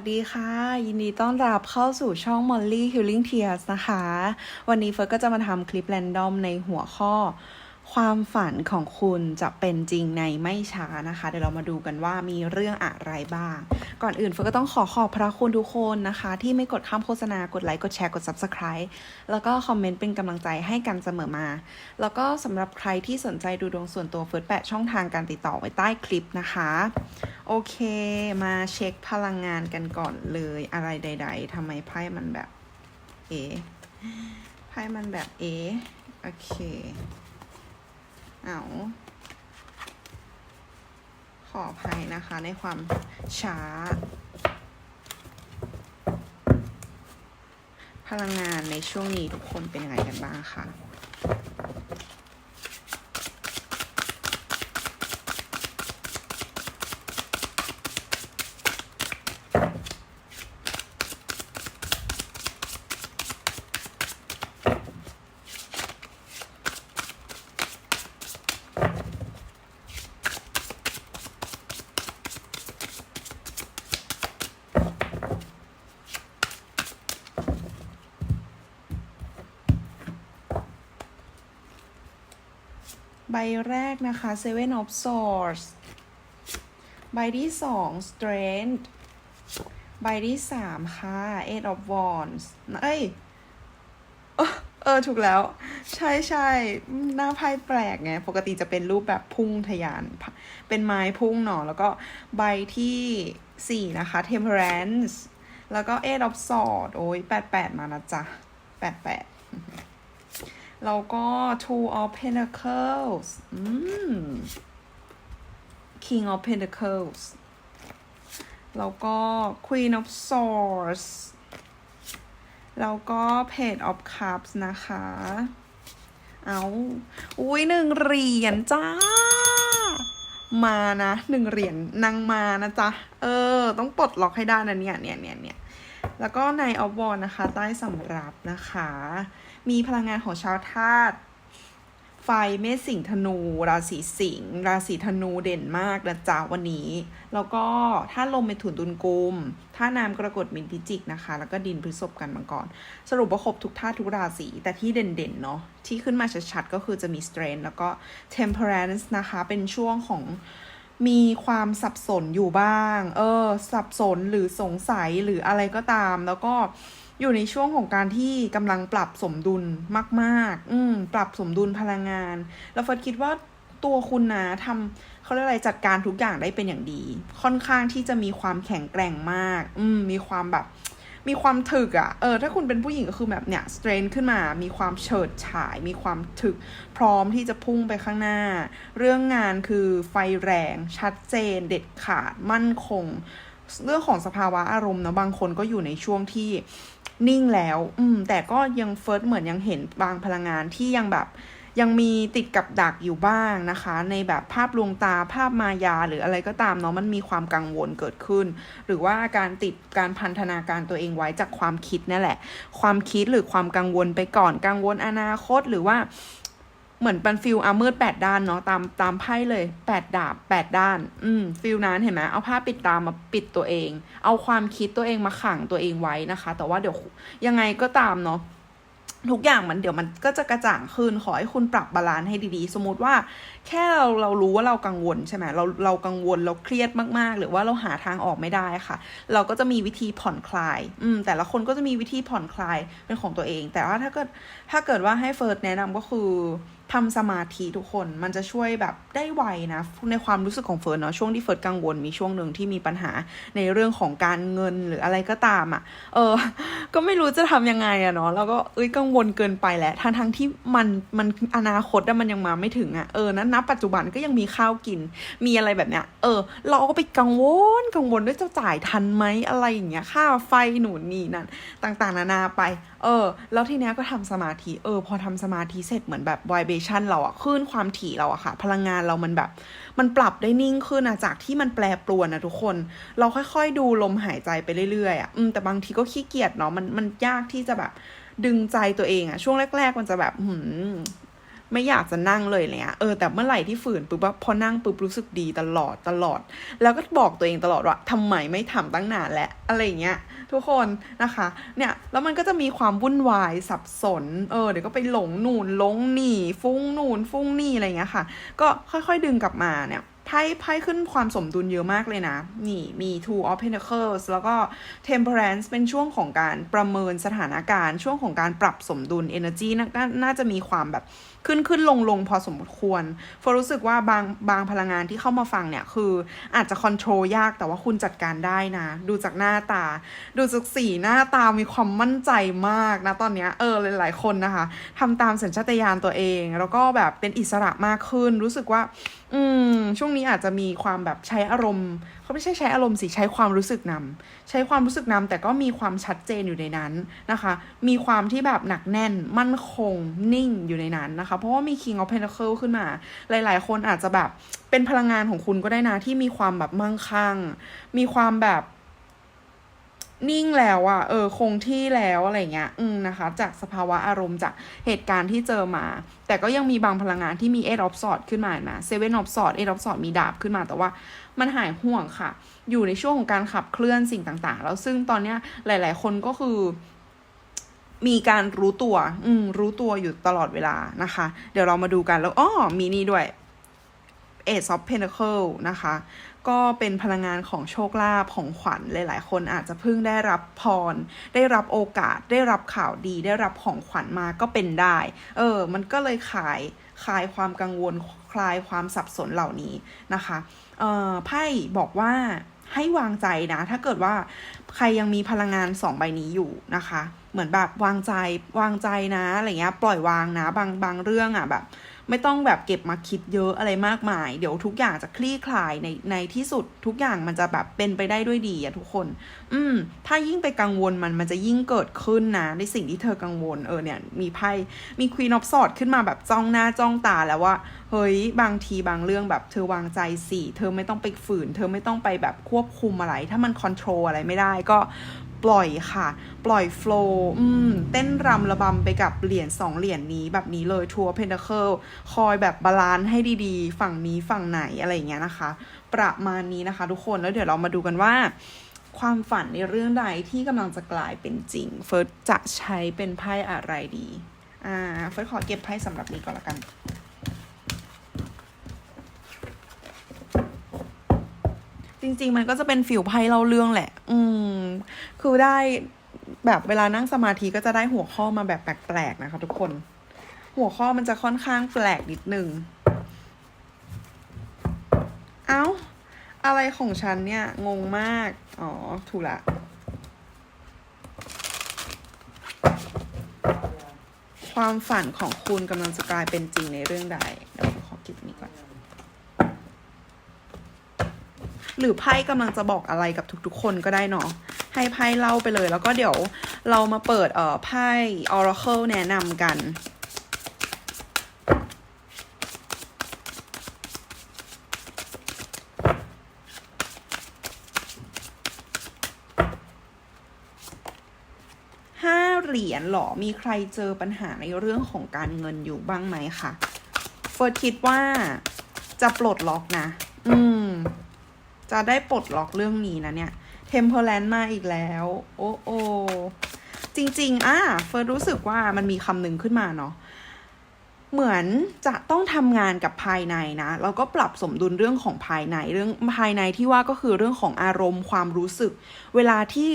สดีค่ะ ยินดีต้อนรับเข้าสู่ช่อง Molly Healing Tears นะคะ วันนี้เฟิร์สก็จะมาทำคลิปแรนดอมในหัวข้อ ความฝันของคุณจะเป็นจริงในไม่ช้านะคะ เดี๋ยวเรามาดูกันว่ามีเรื่องอะไรบ้าง ก่อนอื่นเฟิร์สก็ต้องขอขอบพระคุณทุกคนนะคะ ที่ไม่กดข้ามโฆษณากดไลค์กดแชร์กด Subscribe แล้วก็คอมเมนต์เป็นกำลังใจให้กันเสมอมา แล้วก็สำหรับใครที่สนใจดูดวงส่วนตัวเฟิร์สแปะช่องทางการติดต่อไว้ใต้คลิปนะคะ โอเค มาเช็คพลังงานกันก่อนเลยอะไรใด ๆทำไมไพ่มันแบบเอะไพ่มันแบบเอะโอเค เอา ขออภัยนะคะในความช้า พลังงานในช่วงนี้ทุกคนเป็นยังไงกันบ้างคะ แรกนะคะ Seven of Swords ใบที่สอง Strength ใบที่สามค่ะ Eight of Wands เอ้ยเออ ถูกแล้ว ใช่ใช่หน้าไพ่แปลกไง ปกติจะเป็นรูปแบบพุ่งทะยาน เป็นไม้พุ่งหนอแล้วก็ใบที่สี่นะคะ Temperance แล้วก็ Eight of Swords โอ้ยแปดแปดมานะจ๊ะแปดแปด แล้วก็ two of pentacles อืม king of pentacles แล้วก็ queen of swords แล้วก็ page of cups นะคะ เอาอุ้ยหนึ่งเหรียญจ้า มานะหนึ่งเหรียญนางมานะจ๊ะ เออ ต้องปลดล็อกให้ได้นะเนี่ยเนี่ยเนี่ยเนี่ย แล้วก็ในออฟวอนนะคะ ใต้สำรับนะคะ มีพลังงานของชาวธาตุไฟเมษสิงห์ธนู ราศีสิงห์ราศีธนูเด่นมากนะจ๊ะวันนี้ แล้วก็ถ้าลมเป็นถุนตุนกุม ถ้าน้ำกรกฎมินพิจิกนะคะ แล้วก็ดินพฤษภกันมังกรสรุปว่าครบทุกธาตุทุกราศีแต่ที่เด่นๆเนาะที่ขึ้นมาชัดๆก็คือจะมี strength แล้วก็ temperance นะคะ เป็นช่วงของ มีความสับสนอยู่บ้าง เออ สับสนหรือสงสัยหรืออะไรก็ตาม แล้วก็อยู่ในช่วงของการที่กำลังปรับสมดุลมาก ๆ อืม ปรับสมดุลพลังงาน แล้วเฟิร์สคิดว่าตัวคุณนะทำเขาเรียกอะไรจัดการทุกอย่างได้เป็นอย่างดี ค่อนข้างที่จะมีความแข็งแกร่งมาก อืม มีความแบบ มีความถึกอะ่ะ เออ ถ้าคุณเป็นผู้หญิงก็คือแบบเนี่ยสเตรนขึ้นมา มีความเฉิดฉาย มีความถึก พร้อมที่จะพุ่งไปข้างหน้า เรื่องงานคือไฟแรง ชัดเจน เด็ดขาด มั่นคง เรื่องของสภาวะอารมณ์นะบางคนก็อยู่ในช่วงที่นิ่งแล้ว อืม แต่ก็ยังเฟิร์สเหมือนยังเห็นบางพลังงานที่ยังแบบ ยังมีติดกับดักอยู่บ้างนะคะ ในแบบภาพลวงตาภาพมายาหรืออะไรก็ตามเนาะมันมีความกังวลเกิดขึ้น หรือว่าการติดการพันธนาการตัวเองไว้จากความคิดนั่นแหละ ความคิดหรือความกังวลไปก่อนกังวลอนาคตหรือว่าเหมือนเป็นฟิลอามืดแปดด้านเนาะตามตามไพ่เลยแปดดาบแปดด้าน อืมฟิลนั้นเห็นไหมเอาผ้าปิดตามาปิดตัวเอง เอาความคิดตัวเองมาขังตัวเองไว้นะคะ แต่ว่าเดี๋ยวยังไงก็ตามเนาะ ทุกอย่างมันเดี๋ยวมันก็จะกระจ่างขึ้นขอให้คุณปรับบาลานซ์ให้ดีๆ สมมติว่าแค่เราเรารู้ว่าเรากังวลใช่ไหมเราเรากังวลเราเครียดมากๆ หรือว่าเราหาทางออกไม่ได้ค่ะ เราก็จะมีวิธีผ่อนคลาย อืม แต่ละคนก็จะมีวิธีผ่อนคลายเป็นของตัวเอง แต่ว่าถ้าเกิดถ้าเกิดว่าให้เฟิร์สแนะนำก็คือทำสมาธิทุกคนมันจะช่วยแบบได้ไวนะ ในความรู้สึกของเฟิร์สเนาะช่วงที่เฟิร์สกังวลมีช่วงหนึ่งที่มีปัญหาในเรื่องของการเงินหรืออะไรก็ตามอะ่ะ เออ ก็ไม่รู้จะทำยังไงอะเนาะแล้วก็เอ้ยกังวลเกินไปแหละทั้งทั้งที่มันมันอนาคตอะมันยังมาไม่ถึงอะ่ะเออนั้นนับปัจจุบันก็ยังมีข้าวกิน มีอะไรแบบเนี้ย เออ เราก็ไปกังวลกังวลด้วยจะจ่ายทันไหมอะไรอย่างเงี้ย ค่าไฟหนูนนี่นั่นต่างๆ นานาไป เออ แล้วทีเนี้ยก็ทำสมาธิ เออ พอทำสมาธิเสร็จเหมือนแบบไวเบชันเราอะคลื่นความถี่เราอะค่ะ พลังงานเรามันแบบ มันปรับได้นิ่งขึ้นอะจากที่มันแปรปรวนอะทุกคน เราค่อยๆดูลมหายใจไปเรื่อยๆอะอืมแต่บางทีก็ขี้เกียจเนาะมันมันยากที่จะแบบดึงใจตัวเองอะช่วงแรก ๆ มันจะแบบหืม ไม่อยากจะนั่งเลยอะไรเนี่ยเออแต่เมื่อไหร่ที่ฝืนปุ๊บว่าพอนั่งปุ๊บรู้สึกดีตลอดตลอด แล้วก็บอกตัวเองตลอดว่าทำไมไม่ทำตั้งนานแล้วอะไรเงี้ยทุกคนนะคะเนี่ยแล้วมันก็จะมีความวุ่นวายสับสนเออเดี๋ยวก็ไปหลงนูนหลงหนีฟุ้งนูนฟุ้งนี่อะไรเงี้ยค่ะ ก็ค่อยๆดึงกลับมาเนี่ยไพ่ไพ่ขึ้นความสมดุลเยอะมากเลยนะ นี่มี two of pentacles แล้วก็ temperance เป็นช่วงของการประเมินสถานการณ์ ช่วงของการปรับสมดุล energy นนน่าจะมีความแบบ ขึ้นขึ้นลงลงพอสมควรฟรู้สึกว่าบางบางพลังงานที่เข้ามาฟังเนี่ยคืออาจจะคอนโทรลยากแต่ว่าคุณจัดการได้นะ ดูจากหน้าตา ดูจากสีหน้าตามีความมั่นใจมากนะตอนเนี้ยเออหลายๆคนนะคะทำตามสัญชาตญาณตัวเอง แล้วก็แบบเป็นอิสระมากขึ้น รู้สึกว่า อืมช่วงนี้อาจจะมีความแบบใช้อารมณ์ เขาไม่ใช่ใช้อารมณ์สิใช้ความรู้สึกนำใช้ความรู้สึกนำแต่ก็มีความชัดเจนอยู่ในนั้นนะคะ มีความที่แบบหนักแน่น มั่นคงนิ่งอยู่ในนั้นนะคะ เพราะว่ามี King of Pentacles ขึ้นมา หลาย ๆ คนอาจจะแบบเป็นพลังงานของคุณก็ได้นะที่มีความแบบมั่งคั่ง มีความแบบ นิ่งแล้วอะเออคงที่แล้วอะไรเงี้ยอืมนะคะ จากสภาวะอารมณ์จากเหตุการณ์ที่เจอมา แต่ก็ยังมีบางพลังงานที่มี eight of swords ขึ้นมานะ seven of swords eight of swords มีดาบขึ้นมาแต่ว่ามันหายห่วงค่ะ อยู่ในช่วงของการขับเคลื่อนสิ่งต่างๆ แล้วซึ่งตอนเนี้ยหลาย ๆ คนก็คือมีการรู้ตัว อืม รู้ตัวอยู่ตลอดเวลานะคะ เดี๋ยวเรามาดูกันแล้ว อ้อ มีนี่ด้วย Ace of Pentacle นะคะ ก็เป็นพลังงานของโชคลาภของขวัญหลาย ๆ คนอาจจะเพิ่งได้รับพร ได้รับโอกาส ได้รับข่าวดี ได้รับของขวัญมาก็เป็นได้ เออ มันก็เลยขายคลายความกังวลคลายความสับสนเหล่านี้นะคะเอ่อไพ่บอกว่าให้วางใจนะ ถ้าเกิดว่าใครยังมีพลังงานสองใบนี้อยู่นะคะ เหมือนแบบวางใจวางใจนะอะไรเงี้ยปล่อยวางนะ บางบางเรื่องอะแบบ ไม่ต้องแบบเก็บมาคิดเยอะอะไรมากมาย เดี๋ยวทุกอย่างจะคลี่คลายในในที่สุดทุกอย่างมันจะแบบเป็นไปได้ด้วยดีอะทุกคน อืม ถ้ายิ่งไปกังวลมันมันจะยิ่งเกิดขึ้นนะในสิ่งที่เธอกังวลเออเนี่ย มีไพ่มีควีนอ of สอดขึ้นมาแบบจ้องหน้าจ้องตาแล้วว่า เฮ้ย บางทีบางเรื่องแบบเธอวางใจสิเธอไม่ต้องไปฝืน เธอไม่ต้องไปแบบควบคุมอะไร ถ้ามันคอนโทรลอะไรไม่ได้ก็ ปล่อยค่ะ ปล่อยโฟล์อืมเต้นรำระบำไปกับเหรียญสองเหรียญนี้แบบนี้เลยทัวร์เพน t เคิลคอยแบบบาลานซ์ให้ดีๆ ฝั่งนี้ฝั่งไหนอะไรอย่างเงี้ยนะคะ ประมาณนี้นะคะทุกคนแล้วเดี๋ยวเรามาดูกันว่า ความฝันในเรื่องใดที่กำลังจะกลายเป็นจริง เฟิร์สจะใช้เป็นไพ่อะไรดี อ่า เฟิร์สขอเก็บไพ่สำหรับนี้ก่อนละกัน จริง ๆ มันก็จะเป็นฟิวไพ่เล่าเรื่องแหละ อืม คือได้แบบเวลานั่งสมาธิก็จะได้หัวข้อมาแบบแปลกๆนะคะทุกคน หัวข้อมันจะค่อนข้างแปลกนิดนึง เอ้า อะไรของฉันเนี่ย งงมาก อ๋อ ถูกละความฝันของคุณกำลังจะกลายเป็นจริงในเรื่องใด เดี๋ยวขอเก็บนี้ก่อน หรือไพ่กำลังจะบอกอะไรกับทุกๆ คนก็ได้เนาะให้ไพ่เล่าไปเลย แล้วก็เดี๋ยวเรามาเปิดเอ่อไพ่ Oracle แนะนำกันห้าเหรียญหรอ มีใครเจอปัญหาในเรื่องของการเงินอยู่บ้างไหมคะเฟิร์สคิดว่าจะปลดล็อกนะ อืม จะได้ปลดล็อกเรื่องนี้นะเนี่ยเทมเพลนมาอีกแล้ว โอ้โอจริง ๆ อะเฟิร์สรู้สึกว่ามันมีคำหนึ่งขึ้นมาเนาะ เหมือนจะต้องทำงานกับภายในนะแล้วก็ปรับสมดุลเรื่องของภายในเรื่องภายในที่ว่าก็คือเรื่องของอารมณ์ความรู้สึก เวลาที่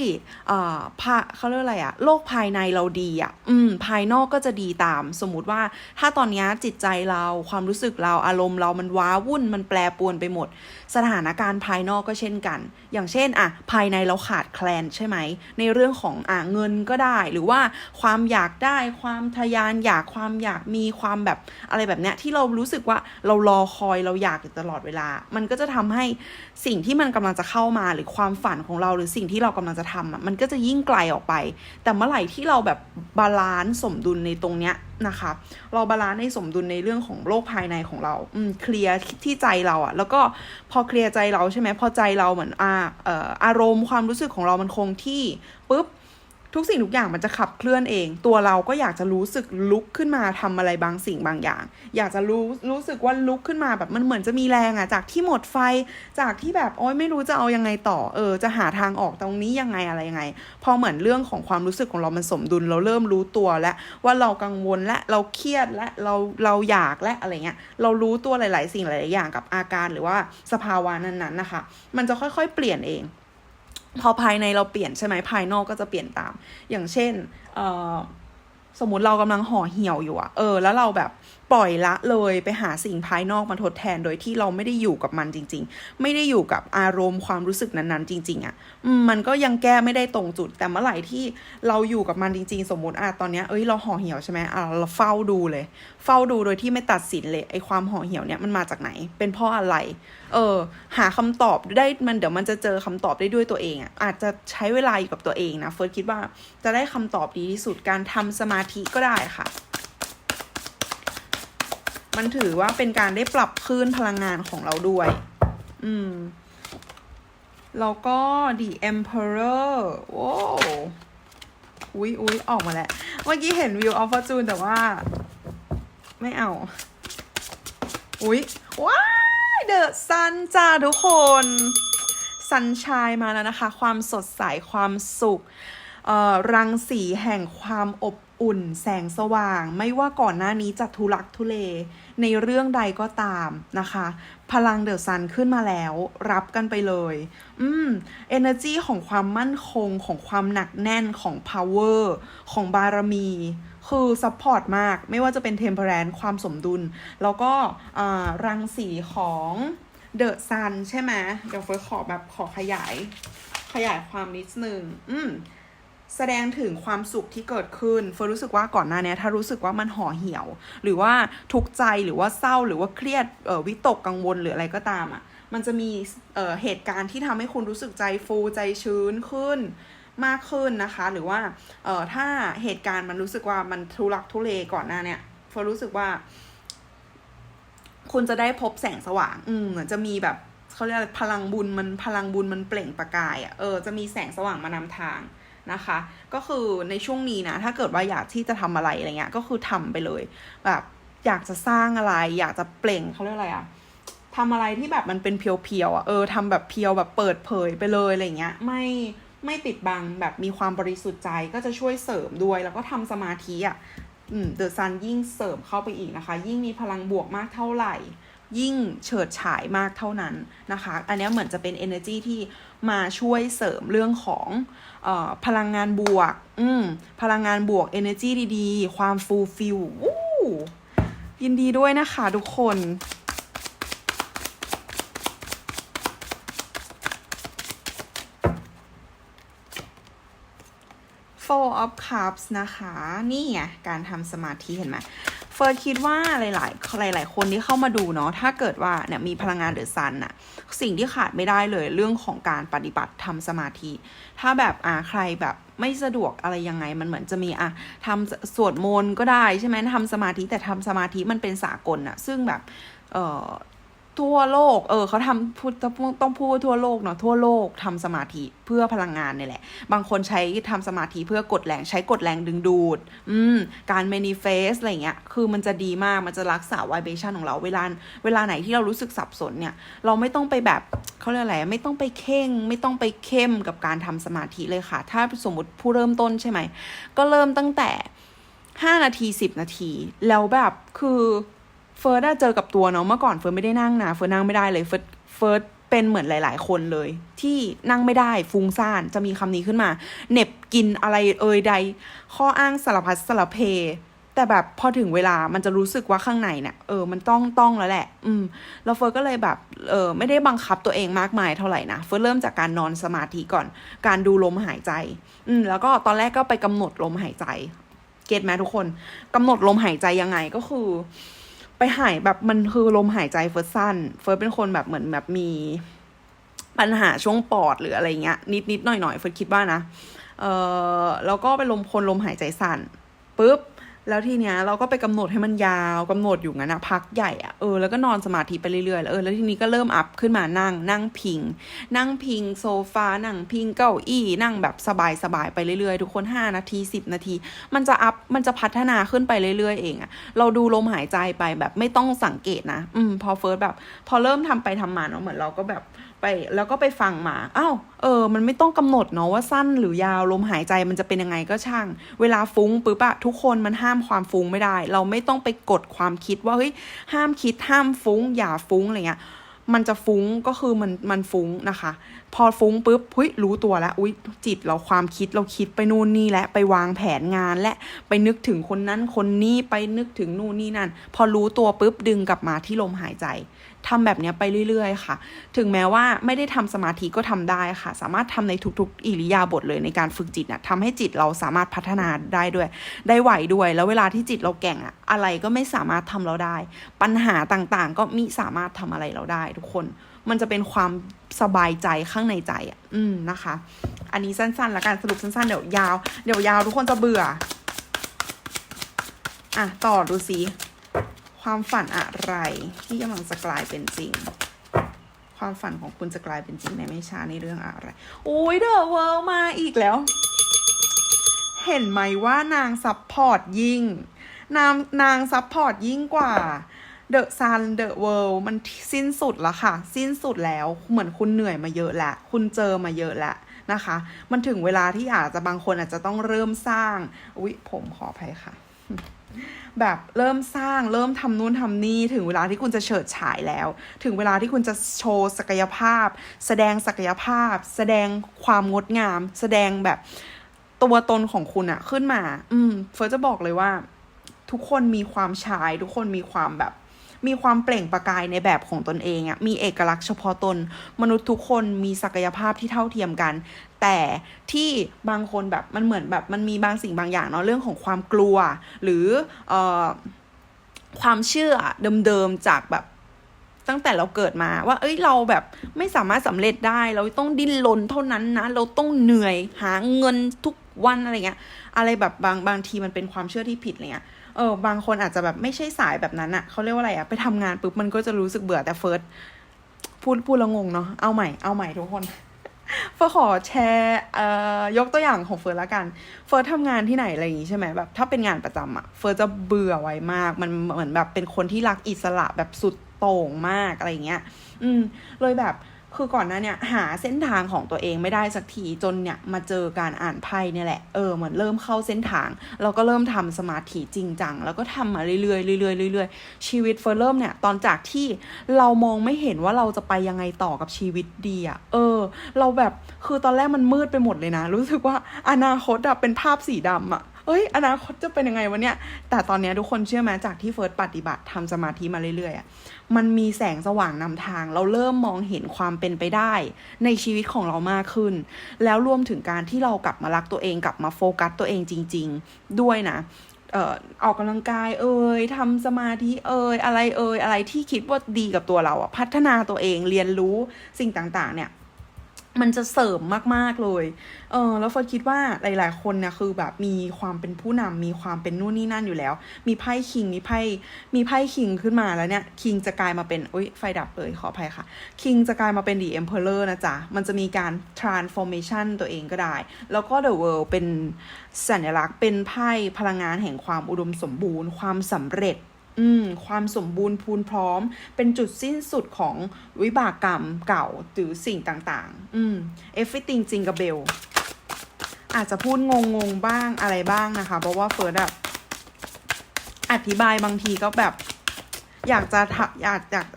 เอ่อภาเขาเรียกอะไรอะโลกภายในเราดีอะอืมภายนอกก็จะดีตาม สมมุติว่าถ้าตอนนี้จิตใจเราความรู้สึกเราอารมณ์เรามันว้าวุ่นมันแปรปวนไปหมด สถานการณ์ภายนอกก็เช่นกัน อย่างเช่นอะภายในเราขาดแคลนใช่ไหมในเรื่องของอะเงินก็ได้ หรือว่าความอยากได้ความทะยานอยากความอยากมีความแบบอะไรแบบเนี้ยที่เรารู้สึกว่าเรารอคอยเราอยากอยู่ตลอดเวลา มันก็จะทำให้สิ่งที่มันกำลังจะเข้ามาหรือความฝันของเราหรือสิ่งที่เรากำลังจะทำอะมันก็จะยิ่งไกลออกไป แต่เมื่อไหร่ที่เราแบบบาลานซ์สมดุลในตรงเนี้ยนะคะเราบาลานซ์ในสมดุลในเรื่องของโลกภายในของเราอืมเคลียร์ที่ใจเราอะแล้วก็พอเคลียร์ใจเราใช่ไหมพอใจเราเหมือนอาเอ่ออารมณ์ความรู้สึกของเรามันคงที่ปุ๊บ ทุกสิ่งทุกอย่างมันจะขับเคลื่อนเอง ตัวเราก็อยากจะรู้สึกลุกขึ้นมาทำอะไรบางสิ่งบางอย่าง อยากจะรู้รู้สึกว่าลุกขึ้นมาแบบมันเหมือนจะมีแรงอะจากที่หมดไฟจากที่แบบโอ๊ยไม่รู้จะเอายังไงต่อเออจะหาทางออกตรงนี้ยังไงอะไรยังไง พอเหมือนเรื่องของความรู้สึกของเรามันสมดุลเราเริ่มรู้ตัวแล้วว่าเรากังวลและเราเครียดและเราเราอยากและอะไรเงี้ยเรารู้ตัวหลาย ๆ สิ่งหลาย ๆ อย่างกับอาการหรือว่าสภาวะนั้น ๆ นะคะ มันจะค่อย ๆ เปลี่ยนเอง พอภายในเราเปลี่ยนใช่ไหมภายนอกก็จะเปลี่ยนตาม อย่างเช่นสมมุติเรากำลังห่อเหี่ยวอยู่อะเออ แล้วเราแบบ ปล่อยละเลยไปหาสิ่งภายนอกมาทดแทนโดยที่เราไม่ได้อยู่กับมันจริง ๆ ไม่ได้อยู่กับอารมณ์ความรู้สึกนั้นๆ จริง ๆอะอืมมันก็ยังแก้ไม่ได้ตรงจุด แต่เมื่อไหร่ที่เราอยู่กับมันจริง ๆ สมมติอะตอนเนี้ยเอ้ยเราห่อเหี่ยวใช่ไหมอะเราเฝ้าดูเลย เฝ้าดูโดยที่ไม่ตัดสินเลยไอ้ความห่อเหี่ยวเนี่ยมันมาจากไหน เป็นเพราะอะไร เออ หาคำตอบได้มันเดี๋ยวมันจะเจอคำตอบได้ด้วยตัวเองอะอาจจะใช้เวลาอยู่กับตัวเองนะเฟิร์สคิดว่าจะได้คำตอบดีที่สุดการทำสมาธิก็ได้ค่ะ มันถือว่าเป็นการได้ปรับคลื่นพลังงานของเราด้วย อืม แล้วก็ The Emperor โว้วอุ๊ยอุ๊ยออกมาแล้ว เมื่อกี้เห็น View of Fortune แต่ว่า ไม่เอา อุ๊ย ว้ายเดอะซันจ้าทุกคนซันชายมาแล้วนะคะ ความสดใสความสุขเอ่อรังสีแห่งความอบ อุ่น แสงสว่าง ไม่ว่าก่อนหน้านี้จะทุลักทุเล ในเรื่องใดก็ตามนะคะ พลังเดอะซันขึ้นมาแล้ว รับกันไปเลย อืม energy ของความมั่นคงของความหนักแน่นของ power ของบารมี คือซัพพอร์ตมาก ไม่ว่าจะเป็น temperance ความสมดุล แล้วก็รังสีของเดอะซันใช่ไหมเดี๋ยวเฟิร์สขอแบบขอขยาย ขยายความนิดนึง อืม แสดงถึงความสุขที่เกิดขึ้นเฟิร์นรู้สึกว่าก่อนหน้าเนี้ยถ้ารู้สึกว่ามันห่อเหี่ยว หรือว่าทุกข์ใจหรือว่าเศร้าหรือว่าเครียดวิตกกังวลหรืออะไรก็ตามอะมันจะมีเเหตุการณ์ที่ทำให้คุณรู้สึกใจฟูใจชื้นขึ้นมากขึ้นนะคะ หรือว่าเออถ้าเหตุการณ์มันรู้สึกว่ามันทุลักทุเลก่อนหน้าเนี้ยเฟิร์นรู้สึกว่า คุณจะได้พบแสงสว่าง อืมเหมือนจะมีแบบเขาเรียกอะไรพลังบุญมันพลังบุญมันเปล่งประกายอะ่ะเออจะมีแสงสว่างมานำทาง นะคะ ก็คือในช่วงนี้นะถ้าเกิดว่าอยากที่จะทำอะไรอะไรเงี้ยก็คือทำไปเลยแบบอยากจะสร้างอะไร อยากจะเปล่งเขาเรียกอะไรอะทำอะไรที่แบบมันเป็นเพียวๆอะเออทำแบบเพียวแบบเปิดเผยไปเลยอะไรเงี้ยไม่ไม่ปิดบังแบบมีความบริสุทธิ์ใจก็จะช่วยเสริมด้วย แล้วก็ทำสมาธิอะอืมเดอะซันยิ่งเสริมเข้าไปอีกนะคะ ยิ่งมีพลังบวกมากเท่าไหร่ ยิ่งเฉิดฉายมากเท่านั้นนะคะ อันนี้เหมือนจะเป็น energy ที่มาช่วยเสริมเรื่องของออพลังงานบวก อืม พลังงานบวก energy ดีๆ ความ fulfill ยินดีด้วยนะคะทุกคน Four of Cups นะคะ นี่ไงการทำสมาธิเห็นไหม เฟิร์คิดว่าหลาย ๆ หลาย ๆ คนที่เข้ามาดูเนาะถ้าเกิดว่าเนี่ยมีพลังงานเดอดซันอะสิ่งที่ขาดไม่ได้เลยเรื่องของการปฏิบัติทำสมาธิ ถ้าแบบอ่าใครแบบไม่สะดวกอะไรยังไงมันเหมือนจะมีอะทำสวดมนต์ก็ได้ใช่ไหมทำสมาธิแต่ทำสมาธิมันเป็นสากลอะซึ่งแบบเอ่อ ทั่วโลก เออเขาทำพูดต้องต้องพูดทั่วโลกเนาะทั่วโลกทำสมาธิเพื่อพลังงานเนี่ยแหละ บางคนใช้ทำสมาธิเพื่อกดแรงใช้กดแรงดึงดูด อืม การ manifest อะไรเงี้ย คือมันจะดีมากมันจะรักษา vibration ของเราเวลาเวลาไหนที่เรารู้สึกสับสนเนี่ย เราไม่ต้องไปแบบเขาเรียกอะไรไม่ต้องไปเข่ง ไม่ต้องไปเข้มกับการทำสมาธิเลยค่ะ ถ้าสมมติผู้เริ่มต้นใช่ไหมก็เริ่มตั้งแต่5นาที10นาที แล้วแบบคือ เฟิร์สเจอกับตัวเนาะเมื่อก่อนเฟิร์สไม่ได้นั่งนะเฟิร์สนั่งไม่ได้เลยเฟิร์สเฟิร์สเป็นเหมือนหลาย ๆ คนเลย ที่นั่งไม่ได้ฟุ้งซ่านจะมีคำนี้ขึ้นมาเน็บกินอะไรเอ่ยใด ข้ออ้างสารพัดสารเพ แต่แบบพอถึงเวลามันจะรู้สึกว่าข้างในเนี่ยเออมันต้องต้องแล้วแหละ อืมแล้วเฟิร์สก็เลยแบบเออไม่ได้บังคับตัวเองมากมายเท่าไหร่นะเฟิร์สเริ่มจากการนอนสมาธิก่อน การดูลมหายใจ อืมแล้วก็ตอนแรกก็ไปกำหนดลมหายใจเก็ตไหมทุกคนกำหนดลมหายใจยังไงก็คือ ไปหายแบบมันคือลมหายใจเฟิร์สสั้น เฟิร์สเป็นคนแบบเหมือนแบบมีปัญหาช่วงปอดหรืออะไรเงี้ย นิดนิดหน่อยหน่อยเฟิร์สคิดว่านะ เออแล้วก็ไปลมคนลมหายใจสั้นปุ๊บ แล้วทีเนี้ยเราก็ไปกำหนดให้มันยาวกำหนดอยู่งั้นอะพักใหญ่อะเออแล้วก็นอนสมาธิไปเรื่อยๆแล้วเออแล้วทีนี้ก็เริ่มอัพขึ้นมานั่งนั่งพิง นั่งพิงโซฟานั่งพิงเก้าอี้นั่งแบบสบายๆไปเรื่อยๆ ทุกคน 5 นาที 10 นาที มันจะอัพมันจะพัฒนาขึ้นไปเรื่อยๆ เองอะเราดูลมหายใจไปแบบไม่ต้องสังเกตนะ อืมพอเฟิร์สแบบ พอเริ่มทำไปทำมาเนาะเหมือนเราก็แบบ ไปแล้วก็ไปฟังมาอ้าวเออ มันไม่ต้องกำหนดเนาะว่าสั้นหรือยาวลมหายใจมันจะเป็นยังไงก็ช่าง เวลาฟุ้งปุ๊บอะทุกคนมันห้ามความฟุ้งไม่ได้ เราไม่ต้องไปกดความคิดว่าเฮ้ยห้ามคิดห้ามฟุ้ง อย่าฟุ้งอะไรเงี้ยมันจะฟุ้งก็คือมันมันฟุ้งนะคะ พอฟุ้งปุ๊บเฮ้ยรู้ตัวแล้วอุ้ยจิตเราความคิดเราคิดไปนู่นนี่และไปวางแผนงานและไปนึกถึงคนนั้นคนนี้ไปนึกถึงนู่นนี่นั่น พอรู้ตัวปุ๊บดึงกลับมาที่ลมหายใจทำแบบนี้ไปเรื่อยๆ ค่ะ ถึงแม้ว่าไม่ได้ทำสมาธิก็ทำได้ค่ะ สามารถทำในทุกๆ อิริยาบถเลยในการฝึกจิตนะทำให้จิตเราสามารถพัฒนาได้ด้วย ได้ไหวด้วยแล้วเวลาที่จิตเราแก่งอะอะไรก็ไม่สามารถทำเราได้ ปัญหาต่างๆ ก็มิสามารถทำอะไรเราได้ทุกคน มันจะเป็นความสบายใจข้างในใจอะ อืมนะคะ อันนี้สั้นๆแล้วกันสรุปสั้นๆ เดี๋ยวยาว เดี๋ยวยาวทุกคนจะเบื่อ อะ ต่อดูสิความฝันอะไรที่กำลังจะกลายเป็นจริง ความฝันของคุณจะกลายเป็นจริงในไม่ช้าในเรื่องอะไร โอ้ยเดอะเวิลด์มาอีกแล้ว เห็นไหมว่านางซับพอร์ตยิ่ง นางนางซับพอร์ตยิ่งกว่า เดอะซันเดอะเวิลด์มันสิ้นสุดแล้วค่ะ สิ้นสุดแล้วเหมือนคุณเหนื่อยมาเยอะแล้วคุณเจอมาเยอะแล้วนะคะ มันถึงเวลาที่อาจจะบางคนอาจจะต้องเริ่มสร้างอุ๊ยผมขออภัยค่ะ แบบเริ่มสร้างเริ่มทำนู่นทำนี่ถึงเวลาที่คุณจะเฉิดฉายแล้ว ถึงเวลาที่คุณจะโชว์ศักยภาพ แสดงศักยภาพ แสดงความงดงาม แสดงแบบตัวตนของคุณอะขึ้นมา อืม เฟิร์สจะบอกเลยว่า ทุกคนมีความชาย ทุกคนมีความแบบ มีความเปล่งประกายในแบบของตนเองอะมีเอกลักษณ์เฉพาะตน มนุษย์ทุกคนมีศักยภาพที่เท่าเทียมกัน แต่ที่บางคนแบบมันเหมือนแบบมันมีบางสิ่งบางอย่างเนาะเรื่องของความกลัว หรือเอ่อความเชื่อเดิมๆจากแบบตั้งแต่เราเกิดมาว่า เอ้ย เราแบบไม่สามารถสำเร็จได้ เราต้องดิ้นรนเท่านั้นนะ เราต้องเหนื่อยหาเงินทุกวันอะไรเงี้ย อะไรแบบบางบางทีมันเป็นความเชื่อที่ผิดอะไรเงี้ย เออบางคนอาจจะแบบไม่ใช่สายแบบนั้นอะเขาเรียกว่าอะไรอะไปทำงานปุ๊บมันก็จะรู้สึกเบื่อแต่เฟิร์สพูดพูดล้วงงเนาะเอาใหม่เอาใหม่ทุกคนเฟิร์สขอแชร์เอ่อยกตัวอย่างของเฟิร์สละกัน เฟิร์สทำงานที่ไหนอะไรอย่างงี้ใช่ไหมแบบถ้าเป็นงานประจำอะเฟิร์สจะเบื่อไวมาก มันเหมือนแบบเป็นคนที่รักอิสระแบบสุดโต่งมากอะไรอย่างเงี้ย อืม เลยแบบ คือก่อนหน้าเนี่ยหาเส้นทางของตัวเองไม่ได้สักทีจนเนี่ยมาเจอการอ่านไพ่เนี่ยแหละเออเหมือนเริ่มเข้าเส้นทาง เราก็เริ่มทำสมาธิจริงจังแล้วก็ทำมาเรื่อยๆเรื่อยๆเรื่อยๆชีวิตเฟิร์เริ่มเนี่ยตอนจากที่เรามองไม่เห็นว่าเราจะไปยังไงต่อกับชีวิตดีอะเออ เราแบบคือตอนแรกมันมืดไปหมดเลยนะ รู้สึกว่าอนาคตอะเป็นภาพสีดำอะ เอ้ยอนาคตจะเป็นยังไงวะเนี่ย แต่ตอนเนี้ยทุกคนเชื่อไหมจากที่เฟิร์สปฏิบัติทำสมาธิมาเรื่อยๆอะมันมีแสงสว่างนำทาง เราเริ่มมองเห็นความเป็นไปได้ ในชีวิตของเรามากขึ้น แล้วรวมถึงการที่เรากลับมารักตัวเองกลับมาโฟกัสตัวเองจริง ๆ ด้วยนะเอ่อออกกำลังกายเอ่ยทำสมาธิเอ่ยอะไรเอ่ยอะไรที่คิดว่าดีกับตัวเราอะพัฒนาตัวเองเรียนรู้สิ่งต่างๆ เนี่ย มันจะเสริมมาก ๆ เลย เออ แล้วเฟิร์สคิดว่าหลาย ๆ คนเนี่ยคือแบบมีความเป็นผู้นำมีความเป็นนู่นนี่นั่นอยู่แล้ว มีไพ่คิง มีไพ่ มีไพ่คิงขึ้นมาแล้วเนี่ย คิงจะกลายมาเป็น อุ้ยไฟดับเลยขออภัยค่ะ คิงจะกลายมาเป็น The Emperor นะจ๊ะ มันจะมีการ transformation ตัวเองก็ได้ แล้วก็ The World เป็นสัญลักษณ์เป็นไพ่พลังงานแห่งความอุดมสมบูรณ์ ความสำเร็จ อืมความสมบูรณ์พูนพร้อม เป็นจุดสิ้นสุดของวิบากกรรมเก่าหรือสิ่งต่างๆ อืม everything จริงกับเบล อาจจะพูดงงๆบ้างอะไรบ้างนะคะ เพราะว่าเฟิร์สแบบอธิบายบางทีก็แบบ อยากจะทะอยากอยาก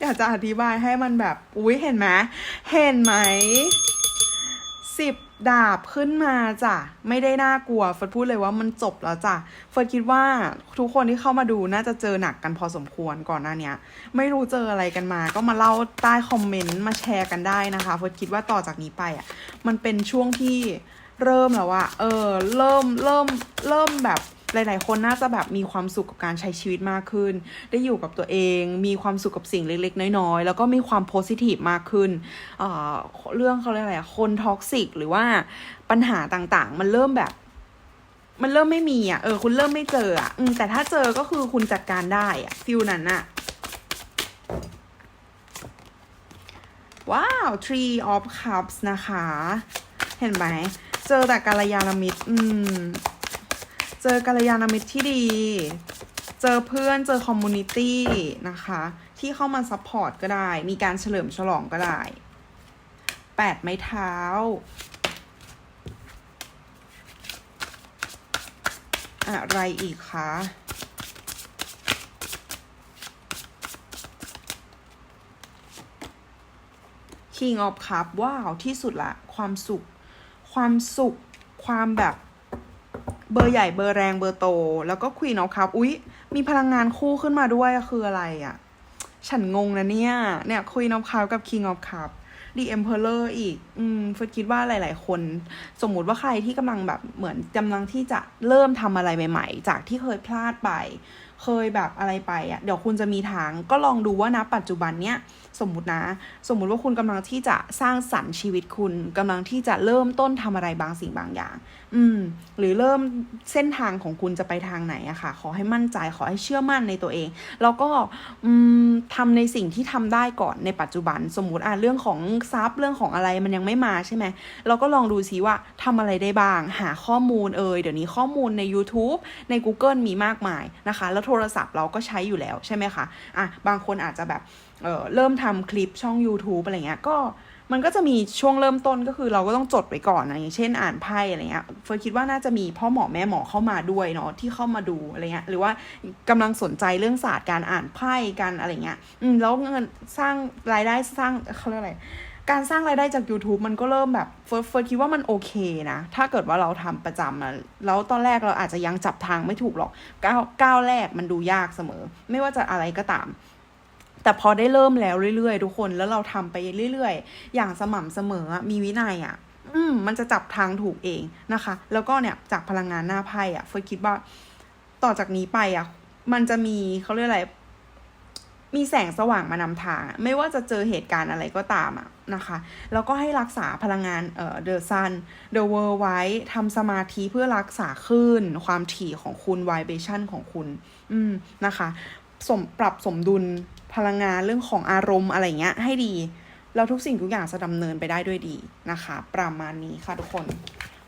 อยากจะอธิบายให้มันแบบ อุ้ยเห็นไหมเห็นไหมสิบ ดาบขึ้นมาจ้ะไม่ได้น่ากลัวเฟิร์สพูดเลยว่ามันจบแล้วจ้ะเฟิร์สคิดว่าทุกคนที่เข้ามาดูน่าจะเจอหนักกันพอสมควรก่อนหน้าเนี้ยไม่รู้เจออะไรกันมา ก็มาเล่าใต้คอมเมนต์มาแชร์กันได้นะคะเฟิร์สคิดว่าต่อจากนี้ไปอะมันเป็นช่วงที่เริ่มแล้วว่ะเออเริ่มเริ่มเริ่มแบบ หลาย ๆ คนน่าจะแบบมีความสุขกับการใช้ชีวิตมากขึ้น ได้อยู่กับตัวเอง มีความสุขกับสิ่งเล็ก ๆ น้อย ๆ แล้วก็มีความโพสิทีฟมากขึ้นเเรื่องเขาเรียกอะไรอะคนท็อกซิกหรือว่าปัญหาต่าง ๆ มันเริ่มแบบมันเริ่มไม่มีอะ เออ คุณเริ่มไม่เจออะ อืม แต่ถ้าเจอก็คือคุณจัดการได้อะ ฟิลนั้นอะ ว้าว Tree of Cups นะคะ เห็นไหม เจอแต่กัลยาณมิตร อืม เจอกัลยาณมิตรที่ดี เจอเพื่อน เจอคอมมูนิตี้นะคะ ที่เข้ามาซัพพอร์ตก็ได้ มีการเฉลิมฉลองก็ได้แปดไม้เท้า อะไรอีกคะ King of Cup ว้าว ที่สุดละ ความสุข ความสุข ความแบบ เบอร์ใหญ่เบอร์แรงเบอร์โต แล้วก็ Queen of Cup อุ๊ย มีพลังงานคู่ขึ้นมาด้วยคืออะไรอะฉันงงนะเนี่ย เนี่ย Queen of Cup กับ King of Cup The Emperor อีก อืมเฟิร์สคิดว่าหลาย ๆ คน สมมุติว่าใครที่กำลังแบบเหมือนกำลังที่จะเริ่มทำอะไรใหม่ ๆ จากที่เคยพลาดไป เคยแบบอะไรไปอะ เดี๋ยวคุณจะมีทาง ก็ลองดูว่านะปัจจุบันเนี้ยสมมตินะ สมมุติว่าคุณกำลังที่จะสร้างสรรค์ชีวิตคุณกำลังที่จะเริ่มต้นทำอะไรบางสิ่งบางอย่าง อืม หรือเริ่มเส้นทางของคุณจะไปทางไหนอะค่ะ ขอให้มั่นใจ ขอให้เชื่อมั่นในตัวเอง แล้วก็อืมทำในสิ่งที่ทำได้ก่อนในปัจจุบัน สมมุติอะเรื่องของทรัพย์เรื่องของอะไรมันยังไม่มาใช่ไหม เราก็ลองดูซิว่าทำอะไรได้บ้าง หาข้อมูลเอ่ย เดี๋ยวนี้ข้อมูลใน YouTube ใน Google มีมากมายนะคะ แล้วโทรศัพท์เราก็ใช้อยู่แล้วใช่ไหมคะ อะ บางคนอาจจะแบบ เออเริ่มทำคลิปช่อง YouTube อะไรเงี้ย ก็ มันก็จะมีช่วงเริ่มต้นก็คือเราก็ต้องจดไว้ก่อนนะอย่างเช่นอ่านไพ่อะไรเงี้ยเฟิร์คิดว่าน่าจะมีพ่อหมอแม่หมอเข้ามาด้วยเนาะที่เข้ามาดูอะไรเงี้ยหรือว่ากำลังสนใจเรื่องศาสตร์การอ่านไพ่กันอะไรเงี้ยอืมแล้วเงินสร้างรายได้สร้างเขาเรียกอะไรการสร้างรายได้จาก YouTube มันก็เริ่มแบบเฟิร์สเฟิร์สคิดว่ามันโอเคนะ ถ้าเกิดว่าเราทำประจำนะแล้วตอนแรกเราอาจจะยังจับทางไม่ถูกหรอกก้าวก้าวแรกมันดูยากเสมอ ไม่ว่าจะอะไรก็ตาม แต่พอได้เริ่มแล้วเรื่อยๆ ทุกคนแล้วเราทำไปเรื่อยๆ อย่างสม่ำเสมอมีวินัยอะอืมมันจะจับทางถูกเองนะคะ แล้วก็เนี่ยจากพลังงานหน้าไพ่อะเฟิร์สคิดว่าต่อจากนี้ไปอะมันจะมีเขาเรียกอะไร มีแสงสว่างมานำทาง ไม่ว่าจะเจอเหตุการณ์อะไรก็ตามอะนะคะ แล้วก็ให้รักษาพลังงานเอ่อ the sun the world ไว้ทำสมาธิเพื่อรักษาคลื่น ความถี่ของคุณ vibration ของคุณ อืมนะคะ สมปรับสมดุล พลังงานเรื่องของอารมณ์อะไรเงี้ยให้ดี แล้วทุกสิ่งทุกอย่างจะดำเนินไปได้ด้วยดีนะคะ ประมาณนี้ค่ะทุกคน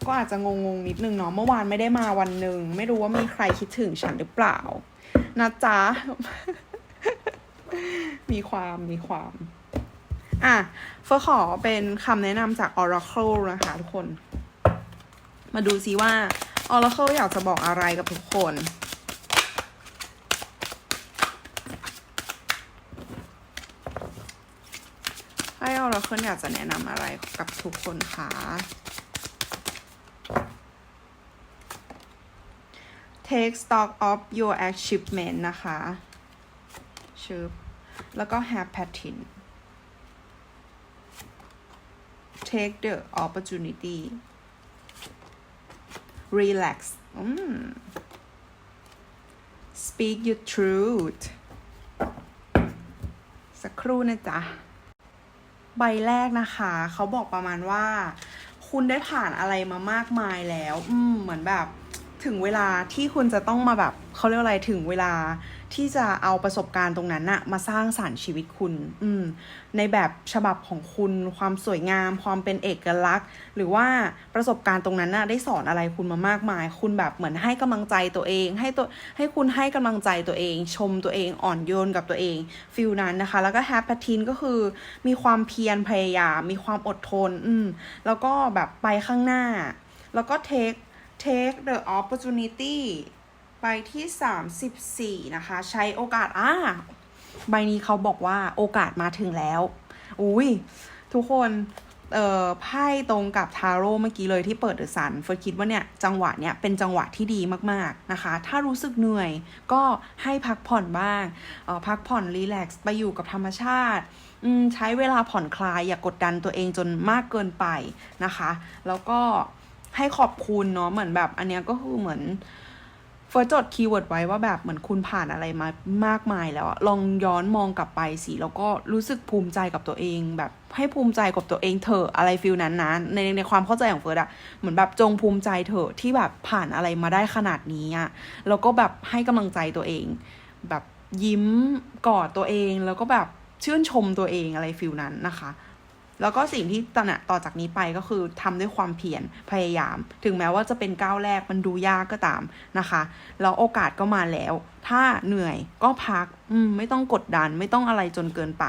ก็อาจจะงงๆนิดนึงเนาะเมื่อวานไม่ได้มาวันหนึ่งไม่รู้ว่ามีใครคิดถึงฉันหรือเปล่านะจ๊ะมีความมีความอะเฟอร์ขอเป็นคำแนะนำจาก Oracle นะคะทุกคน มาดูซิว่า Oracle อยากจะบอกอะไรกับทุกคน ให้ Oracle อยากจะแนะนำอะไรกับทุกคนคะ take stock of your achievement นะคะชืบแล้วก็ have pattern take the opportunity relax อืม speak your truth สักครู่นะจ๊ะ ใบแรกนะคะ เขาบอกประมาณว่า คุณได้ผ่านอะไรมามากมายแล้ว อืมเหมือนแบบ ถึงเวลาที่คุณจะต้องมาแบบเขาเรียกอะไรถึงเวลา ที่จะเอาประสบการณ์ตรงนั้นน่ะมาสร้างสรรค์ชีวิตคุณ อืม ในแบบฉบับของคุณ ความสวยงาม ความเป็นเอกลักษณ์ หรือว่าประสบการณ์ตรงนั้นน่ะได้สอนอะไรคุณมามากมาย คุณแบบเหมือนให้กำลังใจตัวเอง ให้ตัวให้คุณให้กำลังใจตัวเอง ชมตัวเองอ่อนโยนกับตัวเองฟิลนั้นนะคะ แล้วก็แฮปปี้ทินก็คือ มีความเพียรพยายาม มีความอดทน อืม แล้วก็แบบไปข้างหน้า แล้วก็ take take the opportunity ไปที่ 34 นะคะ ใช้โอกาสอ่าใบนี้เขาบอกว่าโอกาสมาถึงแล้ว อุ้ยทุกคนเอ่อไพ่ตรงกับทาโร่เมื่อกี้เลยที่เปิดเดอะซันเฟิร์สคิดว่าเนี่ยจังหวะเนี่ยเป็นจังหวะที่ดีมากๆนะคะ ถ้ารู้สึกเหนื่อยก็ให้พักผ่อนบ้างเอ่อพักผ่อนรีแลกซ์ไปอยู่กับธรรมชาติอืมใช้เวลาผ่อนคลายอย่ากกดดันตัวเองจนมากเกินไปนะคะ แล้วก็ให้ขอบคุณเนาะเหมือนแบบอันเนี้ยก็คือเหมือน เฟิร์สจดคีย์เวิร์ดไว้ว่าแบบเหมือนคุณผ่านอะไรมามากมายแล้วอะลองย้อนมองกลับไปสิ แล้วก็รู้สึกภูมิใจกับตัวเอง แบบให้ภูมิใจกับตัวเองเถอะอะไรฟิลนั้นนะในในความเข้าใจของเฟิร์สอะเหมือนแบบจงภูมิใจเถอะที่แบบผ่านอะไรมาได้ขนาดนี้อะแล้วก็แบบให้กำลังใจตัวเอง แบบยิ้มกอดตัวเองแล้วก็แบบชื่นชมตัวเองอะไรฟิลนั้นนะคะ แล้วก็สิ่งที่ตอนน่ะต่อจากนี้ไปก็คือทำด้วยความเพียรพยายาม ถึงแม้ว่าจะเป็นก้าวแรกมันดูยากก็ตามนะคะแล้วโอกาสก็มาแล้ว ถ้าเหนื่อยก็พักอืมไม่ต้องกดดันไม่ต้องอะไรจนเกินไป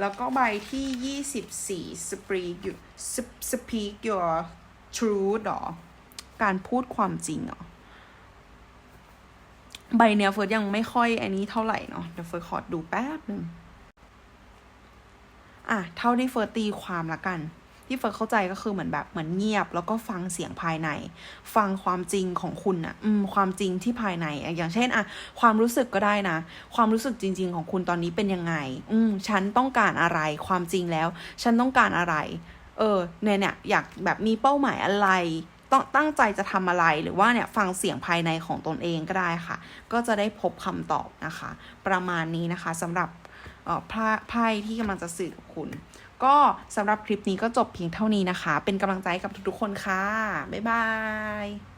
แล้วก็ใบที่ 24 speak you speak your truth หรอการพูดความจริงหรอใบเนี้ยเฟิร์สยังไม่ค่อยอันนี้เท่าไหร่เนาะเดี๋ยวเฟิร์สขอดูแป๊บหนึ่ง อะเท่าที่เฟิร์ตีความละกัน ที่เฟิร์เข้าใจก็คือเหมือนแบบเหมือนเงียบ แล้วก็ฟังเสียงภายใน ฟังความจริงของคุณอะอืมความจริงที่ภายใน อย่างเช่นอะความรู้สึกก็ได้นะ ความรู้สึกจริง ๆ ของคุณตอนนี้เป็นยังไง อืมฉันต้องการอะไร ความจริงแล้ว ฉันต้องการอะไร เออเนี่ยเนี่ยอยากแบบมีเป้าหมายอะไรต้องตั้งใจจะทำอะไรหรือว่าเนี่ยฟังเสียงภายในของตนเองก็ได้ค่ะ ก็จะได้พบคำตอบนะคะ ประมาณนี้นะคะสำหรับ ไพ่ที่กำลังจะสื่อกับคุณ ก็สำหรับคลิปนี้ก็จบเพียงเท่านี้นะคะ เป็นกำลังใจกับทุกๆคนค่ะ บ๊ายบาย